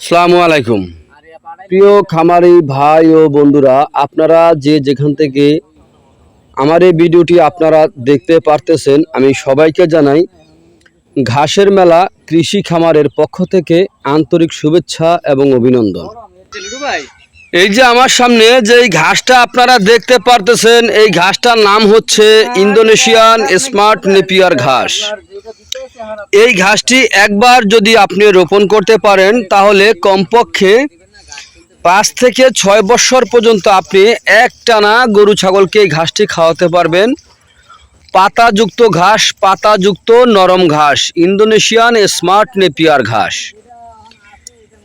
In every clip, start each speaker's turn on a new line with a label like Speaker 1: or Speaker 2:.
Speaker 1: আসসালামু আলাইকুম। প্রিয় খামারি ভাই ও বন্ধুরা আপনারা যে যেখান থেকে আমার এই ভিডিওটি আপনারা দেখতে পারতেছেন আমি সবাইকে জানাই ঘাসের মেলা কৃষি খামারের পক্ষ থেকে আন্তরিক শুভেচ্ছা এবং অভিনন্দন। এই যে আমার সামনে যে ঘাসটা আপনারা দেখতে পারতেছেন এই ঘাসটার নাম হচ্ছে ইন্দোনেশিয়ান স্মার্ট নেপিয়ার ঘাস। এই ঘাসটি একবার যদি আপনি রোপণ করতে পারেন, তাহলে কমপক্ষে পাঁচ থেকে ছয় বছর পর্যন্ত আপনি একটানা গরু ছাগলকে এই ঘাসটি খাওয়াতে পারবেন। পাতাযুক্ত ঘাস, পাতাযুক্ত নরম ঘাস, ইন্দোনেশিয়ান স্মার্ট নেপিয়ার ঘাস।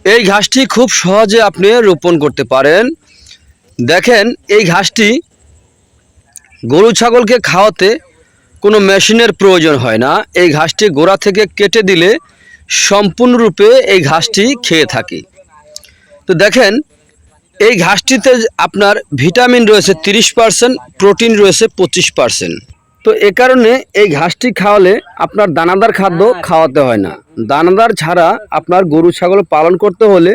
Speaker 1: এই ঘাসটি খুব সহজে আপনি রোপণ করতে পারেন। দেখেন, এই ঘাসটি গরু ছাগলকে খাওয়াতে কোনো মেশিনের প্রয়োজন হয় না। এই ঘাসটি গোড়া থেকে কেটে দিলে সম্পূর্ণরূপে এই ঘাসটি খেয়ে থাকে। তো দেখেন এই ঘাসটিতে আপনার ভিটামিন রয়েছে তিরিশ পার্সেন্ট প্রোটিন রয়েছে পঁচিশ পার্সেন্ট। তো এ কারণে এই ঘাসটি খাওয়ালে আপনার দানাদার খাদ্য খাওয়াতে হয় না। দানাদার ছাড়া আপনার গরু ছাগল পালন করতে হলে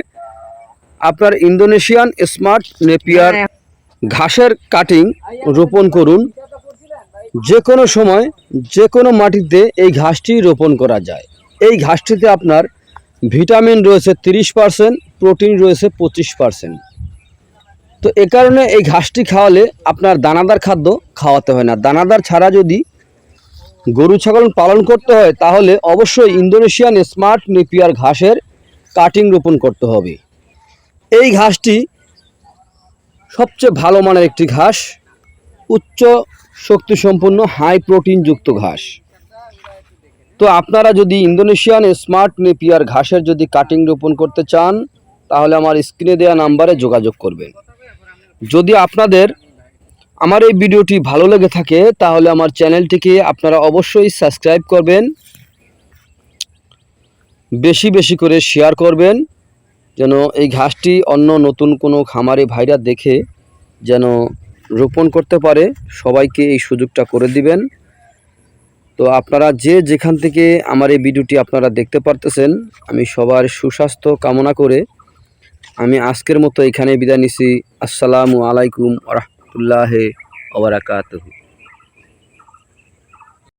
Speaker 1: আপনার ইন্দোনেশিয়ান স্মার্ট নেপিয়ার ঘাসের কাটিং রোপণ করুন। যে কোনো সময় যে কোনো মাটিতে এই ঘাসটি রোপণ করা যায়। এই ঘাসটিতে আপনার ভিটামিন রয়েছে তিরিশ পার্সেন্ট, প্রোটিন রয়েছে পঁচিশ পার্সেন্ট। তো এ কারণে এই ঘাসটি খাওয়ালে আপনার দানাদার খাদ্য খাওয়াতে হয় না। দানাদার ছাড়া যদি গরু, ছাগল পালন করতে হয়, তাহলে অবশ্যই ইন্দোনেশিয়ান স্মার্ট নেপিয়ার ঘাসের কাটিং রোপণ করতে হবে। এই ঘাসটি সবচেয়ে ভালো মানের একটি ঘাস, উচ্চ শক্তিসম্পন্ন হাই প্রোটিনযুক্ত ঘাস। তো আপনারা যদি ইন্দোনেশিয়ান স্মার্ট নেপিয়ার ঘাসের যদি কাটিং রোপণ করতে চান, তাহলে আমার স্ক্রিনে দেওয়া নাম্বারে যোগাযোগ করবেন। যদি আপনাদের আমার এই ভিডিওটি ভালো লেগে থাকে, তাহলে আমার চ্যানেলটিকে আপনারা অবশ্যই সাবস্ক্রাইব করবেন, বেশি বেশি করে শেয়ার করবেন, যেন এই ঘাসটি অন্য নতুন কোনো খামারে ভাইরা দেখে যেন রোপণ করতে পারে, সবাইকে এই সুযোগটা করে দিবেন। তো আপনারা যে যেখান থেকে আমার এই ভিডিওটি আপনারা দেখতে পারতেছেন, আমি সবার সুস্বাস্থ্য কামনা করে আমি আজকের মতো এখানে বিদায় নিছি। আসসালামু আলাইকুম রহমতুল্লাহ ওবরাকাতহু